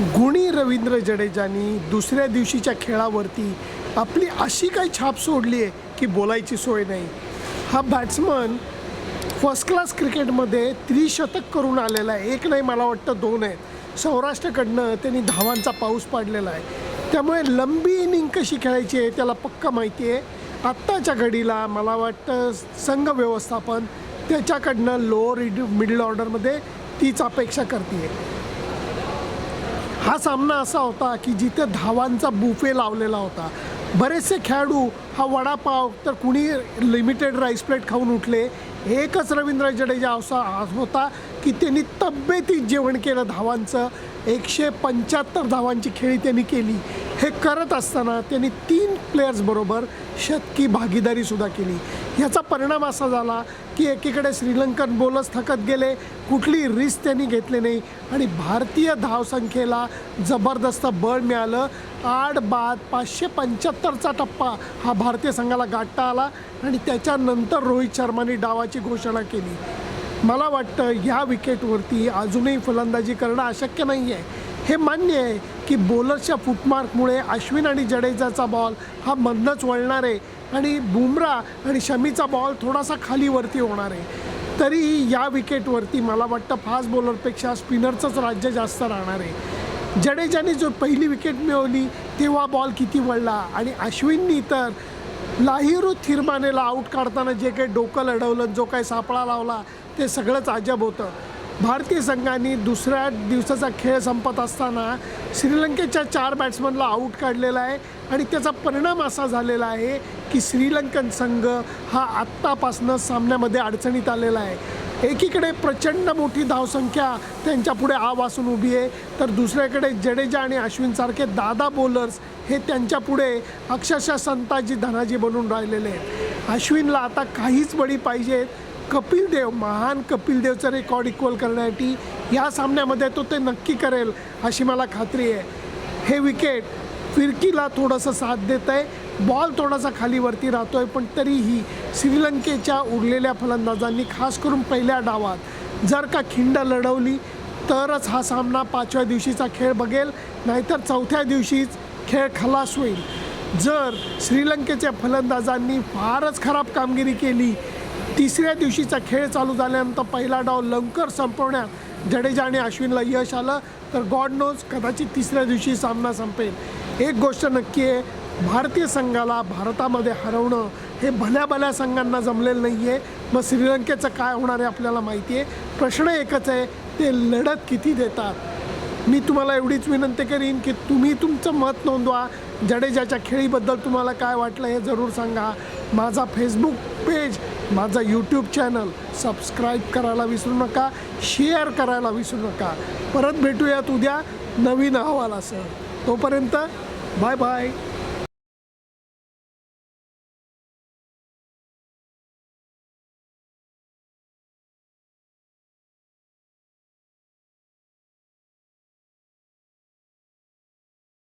गुणी रवींद्र जडेजानी दुसऱ्या दिवशीच्या खेळावरती आपली अशी काही छाप सोडली आहे की बोलायची सोय नाही. हा बॅट्समन फर्स्ट क्लास क्रिकेटमध्ये त्रिशतक करून आलेला आहे. एक नाही मला वाटतं दोन आहेत. सौराष्ट्रकडनं त्यांनी धावांचा पाऊस पाडलेला आहे. त्यामुळे लंबी इनिंग कशी खेळायची आहे त्याला पक्का माहिती आहे. आत्ताच्या घडीला मला वाटतं संघ व्यवस्थापन त्याच्याकडनं लोअर मिडल ऑर्डरमध्ये तीच अपेक्षा करते आहे हा सामना असा होता की जिथे धावांचा बुफे लावलेला होता. बरेचसे खेळाडू हा वडापाव तर कुणी लिमिटेड राईस प्लेट खाऊन उठले. एकच रवींद्र जडेजा असा होता की त्यांनी तब्येतीत जेवण केलं धावांचं. एकशे पंच्याहत्तर धावांची खेळी त्यांनी केली. हे करत असताना त्यांनी तीन प्लेयर्सबरोबर शतकी भागीदारीसुद्धा केली. ह्याचा परिणाम असा झाला की एकीकडे श्रीलंकन बोलर्स थकत गेले कुठली रिस्क त्यांनी घेतली नाही आणि भारतीय धावसंख्येला जबरदस्त बळ मिळालं. आठ बाद पाचशे पंच्याहत्तरचा टप्पा हा भारतीय संघाला गाठता आला आणि त्याच्यानंतर रोहित शर्माने डावाची घोषणा केली. मला वाटतं ह्या विकेटवरती अजूनही फलंदाजी करणं अशक्य नाही आहे हे मान्य आहे की बॉलर्सच्या फुटमार्कमुळे अश्विन आणि जडेजाचा बॉल हा मधनंच वळणार आहे आणि बुमरा आणि शमीचा बॉल थोडासा खालीवरती होणार आहे. तरीही या विकेटवरती मला वाटतं फास्ट बॉलरपेक्षा स्पिनरचंच राज्य जास्त राहणार आहे. जडेजाने जो पहिली विकेट मिळवली तेव्हा बॉल किती वळला आणि अश्विननी तर लाहिरू थिरमानेला आऊट काढताना जे काही डोकं लढवलं जो काही सापळा लावला ते सगळंच अजब होतं. भारतीय संघाने दुसऱ्या दिवसाचा खेळ संपत असताना श्रीलंकेच्या चार बॅट्समनला आऊट काढलेला आहे आणि त्याचा परिणाम असा झालेला आहे की श्रीलंकन संघ हा आत्तापासनं सामन्यामध्ये अडचणीत आलेला आहे. एकीकडे प्रचंड मोठी धावसंख्या त्यांच्या पुढे आ वासून उभी आहे तर दुसऱ्याकडे जडेजा आणि अश्विनसारखे दादा बॉलर्स हे त्यांच्या पुढे अक्षरशः संताजी धनाजी बनून राहिलेले आहेत. अश्विनला आता काहीच बळी पाहिजेत कपिल देव महान कपिल देवचं रेकॉर्ड इक्वल करण्यासाठी या सामन्यामध्ये तो ते नक्की करेल अशी मला खात्री आहे. हे विकेट फिरकीला थोडंसं साथ देत आहे. बॉल थोडासा खालीवरती राहतो आहे पण तरीही श्रीलंकेच्या उरलेल्या फलंदाजांनी खास करून पहिल्या डावात जर का खिंड लढवली तरच हा सामना पाचव्या दिवशीचा खेळ बघेल नाहीतर चौथ्या दिवशीच खेळ खलास होईल. जर श्रीलंकेच्या फलंदाजांनी फारच खराब कामगिरी केली तिसऱ्या दिवशीचा खेळ चालू झाल्यानंतर पहिला डाव लवकर संपवण्यात जडेजा आणि अश्विनला यश आलं. तर गॉड नोज कदाचित तिसऱ्या दिवशी सामना संपेल. एक गोष्ट नक्की आहे भारतीय संघाला भारतामध्ये हरवणं हे भल्या भल्या संघांना जमलेलं नाही आहे मग श्रीलंकेचं काय होणार आहे आपल्याला माहिती आहे. प्रश्न एकच आहे ते लढत किती देतात? मी तुम्हाला एवढीच विनंती करीन की तुम्ही तुमचं मत नोंदवा. जडेजाच्या खेळीबद्दल तुम्हाला काय वाटलं हे जरूर सांगा. माझा फेसबुक पेज माझा यूट्यूब चॅनल सबस्क्राईब करायला विसरू नका शेअर करायला विसरू नका. परत भेटूयात उद्या नवीन अहवालासह. तोपर्यंत बाय बाय